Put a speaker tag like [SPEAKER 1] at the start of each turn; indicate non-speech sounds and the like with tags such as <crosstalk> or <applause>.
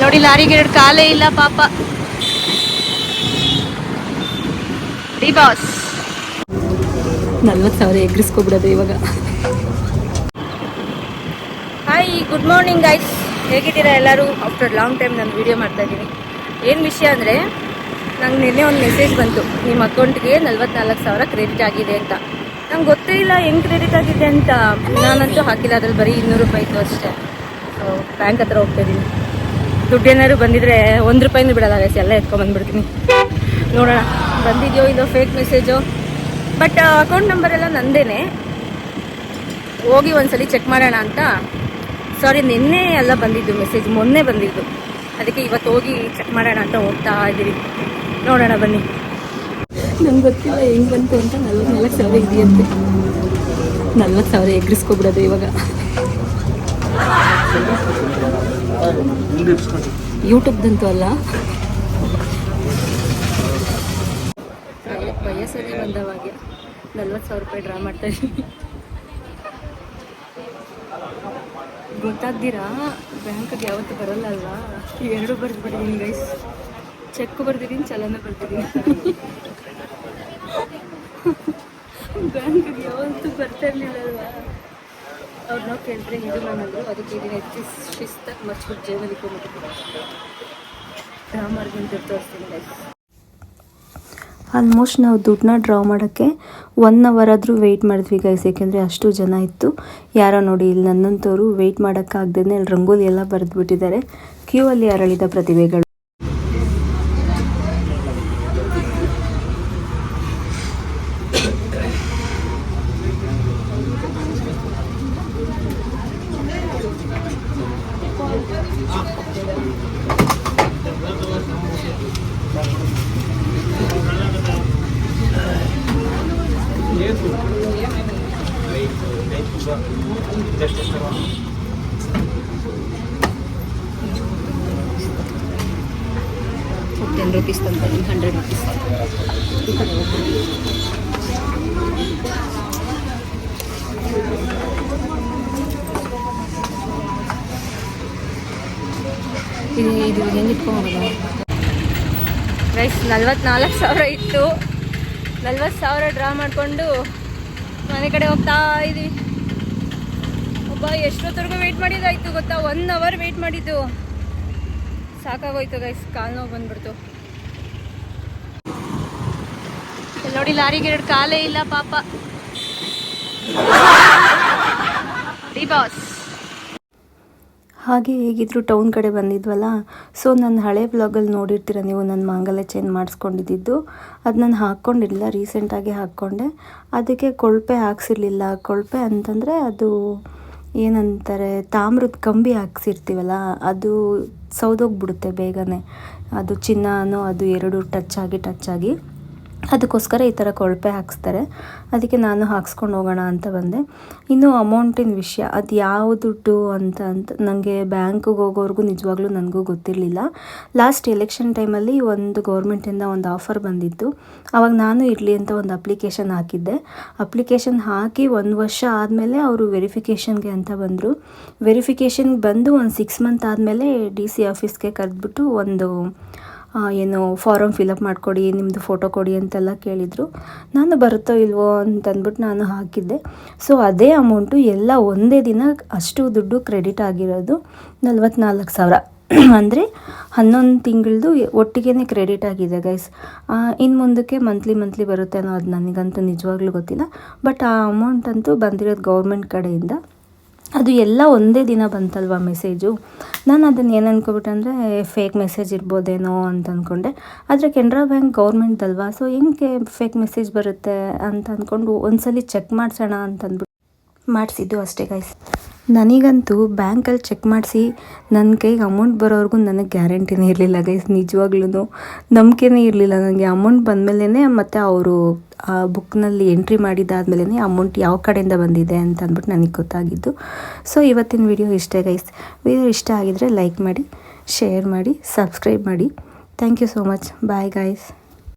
[SPEAKER 1] ನೋಡಿ, ಲಾರಿಗೆ ಎರಡು ಕಾಲೇ ಇಲ್ಲ, ಪಾಪ. D boss. ನಲ್ವತ್ತು ಸಾವಿರ ಎಗ್ರಿಸ್ಕೊಬಿಡೋದು ಇವಾಗ. ಹಾಯ್ ಗುಡ್ ಮಾರ್ನಿಂಗ್ ಗೈಸ್ ಹೇಗಿದ್ದೀರಾ ಎಲ್ಲರೂ? ಆಫ್ಟರ್ ಲಾಂಗ್ ಟೈಮ್ ನಾನು ವಿಡಿಯೋ ಮಾಡ್ತಾ ಇದ್ದೀನಿ. ಏನು ವಿಷಯ ಅಂದರೆ, ನಂಗೆ ನಿನ್ನೆ ಒಂದು ಮೆಸೇಜ್ ಬಂತು. ನಿಮ್ಮ ಅಕೌಂಟ್ಗೆ ನಲ್ವತ್ನಾಲ್ಕು ಸಾವಿರ ಕ್ರೆಡಿಟ್ ಆಗಿದೆ ಅಂತ. ನಂಗೆ ಗೊತ್ತೇ ಇಲ್ಲ, ಹೆಂಗೆ ಕ್ರೆಡಿಟ್ ಆಗಿದೆ ಅಂತ. ನಾನಂತೂ ಹಾಕಿಲ್ಲ, ಅದ್ರಲ್ಲಿ ಬರೀ ಇನ್ನೂರು ರೂಪಾಯಿ ಇತ್ತು ಅಷ್ಟೇ. ಬ್ಯಾಂಕ್ ಹತ್ರ ಹೋಗ್ತಾ ಇದ್ದೀನಿ ದುಡ್ಡು ಏನಾದ್ರು ಬಂದಿದ್ರೆ ಒಂದು ರೂಪಾಯಿನೂ ಬಿಡಲ್ಲ ಗೈಸ್ ಎಲ್ಲ ಎತ್ಕೊಂಡ್ಬಂದ್ಬಿಡ್ತೀನಿ ನೋಡೋಣ, ಬಂದಿದೆಯೋ ಇದು fake message but account number ಎಲ್ಲ ನಂದೇನೆ. ಹೋಗಿ ಒಂದ್ಸಲಿ ಚೆಕ್ ಮಾಡೋಣ ಅಂತ. ಸಾರಿ ನಿನ್ನೆ ಎಲ್ಲ ಬಂದಿದ್ದು ಮೆಸೇಜ್ ಮೊನ್ನೆ ಬಂದಿದ್ದು. ಅದಕ್ಕೆ ಇವತ್ತು ಹೋಗಿ ಚೆಕ್ ಮಾಡೋಣ ಅಂತ ಹೋಗ್ತಾ ಇದ್ದೀವಿ ನೋಡೋಣ, ಬನ್ನಿ. ನಂಗೆ ಗೊತ್ತಿಲ್ಲ, ಹೆಂಗೆ ಬಂತು ಅಂತ ನಲ್ವತ್ನಾಲ್ಕು ಸಾವಿರ ಇದೆಯಂತೆ. ನಲ್ವತ್ತು ಸಾವಿರ ಎಗ್ರಿಸ್ಕೊಬಿಡೋದು ಇವಾಗ. ಯೂಟ್ಯೂಬ್ದಂತೂ ಅಲ್ಲ. ವಯಸ್ಸಲ್ಲಿ ಬಂದವಾಗ ನಲ್ವತ್ತು ಸಾವಿರ ರೂಪಾಯಿ ಡ್ರಾ ಮಾಡ್ತಾ ಇದ್ದೀನಿ ಗೊತ್ತಾಗ್ದಿರಾ? ಬ್ಯಾಂಕಿಗೆ ಯಾವತ್ತೂ ಬರಲ್ಲ ಅಲ್ವಾ? ಎರಡು ಬರ್ತೀನಿ ಗೈಸ್ ಚೆಕ್ ಬರ್ದಿದ್ದೀನಿ ಚಲನ ಬರ್ದಿದ್ದೀನಿ ಬ್ಯಾಂಕಿಗೆ ಯಾವತ್ತೂ ಬರ್ತಾ ಇರಲಿಲ್ಲ ಅಲ್ವಾ? ಅವ್ರನ್ನ ಕೇಳಿದ್ರೆ ಇದು ನಾನಂದ್ರು ಅದಕ್ಕೆ ಇದನ್ನ ಹೆಚ್ಚು ಶಿಸ್ತಾಗಿ ಮರ್ಚ್ಬಿಟ್ಟು ಜೇಬಲ್ಲಿ ಇಟ್ಕೊಂಡ್ಬಿಟ್ಟಿದ್ದೀನಿ ಡ್ರಾ ಮಾಡ್ಕೊಂಡು ತೋರಿಸ್ತೀನಿ ಗೈಸ್ ಆಲ್ಮೋಸ್ಟ್ ನಾವು ದುಡ್ಡನ್ನ ಡ್ರಾ ಮಾಡೋಕ್ಕೆ ಒನ್ ಅವರ್ ಆದರೂ ವೆಯ್ಟ್ ಮಾಡಿದ್ವಿ ಗೈಸ್ ಏಕೆಂದರೆ ಅಷ್ಟು ಜನ ಇತ್ತು. ಯಾರೋ ನೋಡಿ ಇಲ್ಲಿ ನನ್ನಂಥವ್ರು ವೆಯ್ಟ್ ಮಾಡೋಕ್ಕಾಗ್ದೇ ಇಲ್ಲಿ ರಂಗೋಲಿ ಎಲ್ಲ ಬರೆದ್ಬಿಟ್ಟಿದ್ದಾರೆ. ಕ್ಯೂ ಅಲ್ಲಿ ಅರಳಿದ ಪ್ರತಿಭೆಗಳು? ಟೆನ್ ರುಪೀಸ್ ತಂದು ಹಂಡ್ರೆಡ್ ರುಪೀಸ್ ಇದು ಇದು ಹೆಂಗೆ ಇಟ್ಕೊಂಬೋದ ರೈಸ್ ನಲ್ವತ್ನಾಲ್ಕು ಸಾವಿರ ಇತ್ತು. ನಲ್ವತ್ತು ಸಾವಿರ ಡ್ರಾ ಮಾಡಿಕೊಂಡು ಮನೆ ಕಡೆ ಹೋಗ್ತಾ ಇದೀವಿ. ಒಬ್ಬ ಎಷ್ಟೊತ್ತರೆಗೂ ವೆಯ್ಟ್ ಮಾಡಿದ್ದಾಯ್ತು ಗೊತ್ತಾ? ಒನ್ ಅವರ್ ವೆಯ್ಟ್ ಮಾಡಿದ್ದು. ಸಾಕಾಗೋಯ್ತು ಗೈಸ್ ಕಾಲು ನೋವು ಬಂದ್ಬಿಡ್ತು. ನೋಡಿ, ಲಾರಿಗೆ ಎರಡು ಕಾಲೇ ಇಲ್ಲ, ಪಾಪ. ಬಾಸ್ ಹಾಗೆ ಹೇಗಿದ್ರು ಟೌನ್ ಕಡೆ ಬಂದಿದ್ವಲ್ಲ? ಸೊ ನನ್ನ ಹಳೆ ಬ್ಲಾಗಲ್ಲಿ ನೋಡಿರ್ತೀರ ನೀವು ನನ್ನ ಮಾಂಗಲ್ಯ ಚೇಂಜ್ ಮಾಡಿಸ್ಕೊಂಡಿದ್ದು. ಅದು ನಾನು ಹಾಕ್ಕೊಂಡಿರಲಿಲ್ಲ ರೀಸೆಂಟಾಗಿ ಹಾಕ್ಕೊಂಡೆ. ಅದಕ್ಕೆ ಕೊಳಪೆ ಹಾಕ್ಸಿರ್ಲಿಲ್ಲ. ಕೊಳಪೆ ಅಂತಂದರೆ ಅದು ಏನಂತಾರೆ, ತಾಮ್ರದ ಕಂಬಿ ಹಾಕ್ಸಿರ್ತೀವಲ್ಲ, ಅದು ಸೌದೋಗ್ಬಿಡುತ್ತೆ ಬೇಗನೆ. ಅದು ಚಿನ್ನನೋ ಅದು ಎರಡು ಟಚ್ ಆಗಿ ಟಚ್ ಆಗಿ ಅದಕ್ಕೋಸ್ಕರ ಈ ಥರ ಕೊಳಪೆ ಹಾಕ್ಸ್ತಾರೆ. ಅದಕ್ಕೆ ನಾನು ಹಾಕ್ಸ್ಕೊಂಡು ಹೋಗೋಣ ಅಂತ ಬಂದೆ. ಇನ್ನು ಅಮೌಂಟಿನ ವಿಷಯ, ಅದು ಯಾವ ದುಡ್ಡು ಅಂತ ಅಂತ ನನಗೆ ಬ್ಯಾಂಕಿಗೆ ಹೋಗೋವರೆಗೂ ನಿಜವಾಗ್ಲೂ ನನಗೂ ಗೊತ್ತಿರಲಿಲ್ಲ. ಲಾಸ್ಟ್ ಎಲೆಕ್ಷನ್ ಟೈಮಲ್ಲಿ ಒಂದು ಗೌರ್ಮೆಂಟಿಂದ ಒಂದು ಆಫರ್ ಬಂದಿತ್ತು. ಆವಾಗ ನಾನು ಇರಲಿ ಅಂತ ಒಂದು ಅಪ್ಲಿಕೇಶನ್ ಹಾಕಿದ್ದೆ. ಅಪ್ಲಿಕೇಶನ್ ಹಾಕಿ ಒಂದು ವರ್ಷ ಆದಮೇಲೆ ಅವರು ವೆರಿಫಿಕೇಷನ್ಗೆ ಅಂತ ಬಂದರು. ವೆರಿಫಿಕೇಷನ್ಗೆ ಬಂದು ಒಂದು ಸಿಕ್ಸ್ ಮಂತ್ ಆದಮೇಲೆ ಡಿ ಸಿ ಆಫೀಸ್ಗೆ ಕರೆದ್ಬಿಟ್ಟು ಒಂದು ಏನು ಫಾರಮ್ ಫಿಲಪ್ ಮಾಡಿಕೊಡಿ ನಿಮ್ಮದು ಫೋಟೋ ಕೊಡಿ ಅಂತೆಲ್ಲ ಕೇಳಿದರು. ನಾನು ಬರುತ್ತೋ ಇಲ್ವೋ ಅಂತಂದ್ಬಿಟ್ಟು ನಾನು ಹಾಕಿದ್ದೆ. ಸೊ ಅದೇ ಅಮೌಂಟು ಎಲ್ಲ ಒಂದೇ ದಿನ ಅಷ್ಟು ದುಡ್ಡು ಕ್ರೆಡಿಟ್ ಆಗಿರೋದು ನಲ್ವತ್ನಾಲ್ಕು ಸಾವಿರ. <clears throat> ಅಂದರೆ ಹನ್ನೊಂದು ತಿಂಗಳದು ಒಟ್ಟಿಗೆ ಕ್ರೆಡಿಟ್ ಆಗಿದೆ ಗೈಸ್ ಇನ್ನು ಮುಂದಕ್ಕೆ ಮಂತ್ಲಿ ಮಂತ್ಲಿ ಬರುತ್ತೆ ಅನ್ನೋ ಅದು ನನಗಂತೂ ನಿಜವಾಗ್ಲೂ ಗೊತ್ತಿಲ್ಲ. ಬಟ್ ಆ ಅಮೌಂಟ್ ಅಂತೂ ಬಂದಿರೋದು ಗೌರ್ಮೆಂಟ್ ಕಡೆಯಿಂದ. ಅದು ಎಲ್ಲ ಒಂದೇ ದಿನ ಬಂತಲ್ವ ಮೆಸೇಜು? ನಾನು ಅದನ್ನು ಏನು ಅಂದ್ಕೊಬಿಟ್ಟೆ ಅಂದರೆ ಫೇಕ್ ಮೆಸೇಜ್ ಇರ್ಬೋದೇನೋ ಅಂತ ಅಂದ್ಕೊಂಡೆ ಆದರೆ ಕೆನರಾ ಬ್ಯಾಂಕ್ ಗೌರ್ಮೆಂಟ್ ಸೊ ಹೆಂಗೆ ಫೇಕ್ ಮೆಸೇಜ್ ಬರುತ್ತೆ ಅಂತ ಅಂದ್ಕೊಂಡು ಒಂದ್ಸಲಿ ಚೆಕ್ ಮಾಡಿಸೋಣ ಅಂತ ಅಂದ್ಬಿಟ್ಟು ಮಾಡಿಸಿದ್ದು ಅಷ್ಟೇ ಗೈಸ್ ನನಗಂತೂ ಬ್ಯಾಂಕಲ್ಲಿ ಚೆಕ್ ಮಾಡಿಸಿ ನನ್ನ ಕೈಗೆ ಅಮೌಂಟ್ ಬರೋವರೆಗೂ ನನಗೆ ಗ್ಯಾರಂಟಿನೇ ಇರಲಿಲ್ಲ ಗೈಸ್ ನಿಜವಾಗ್ಲೂ ನಂಬಿಕೆನೇ ಇರಲಿಲ್ಲ ನನಗೆ ಅಮೌಂಟ್ ಬಂದಮೇಲೆ ಮತ್ತು ಅವರು, ಆ ಬುಕ್ನಲ್ಲಿ ಎಂಟ್ರಿ ಮಾಡಿದ್ದಾದಮೇಲೆ ಅಮೌಂಟ್ ಯಾವ ಕಡೆಯಿಂದ ಬಂದಿದೆ ಅಂತ ಅಂದ್ಬಿಟ್ಟು ನನಗೆ ಗೊತ್ತಾಗಿದ್ದು. ಸೊ ಇವತ್ತಿನ ವಿಡಿಯೋ ಇಷ್ಟೇ ಗೈಸ್ ವಿಡಿಯೋ ಇಷ್ಟ ಆಗಿದರೆ ಲೈಕ್ ಮಾಡಿ ಶೇರ್ ಮಾಡಿ ಸಬ್ಸ್ಕ್ರೈಬ್ ಮಾಡಿ. Thank you so much bye guys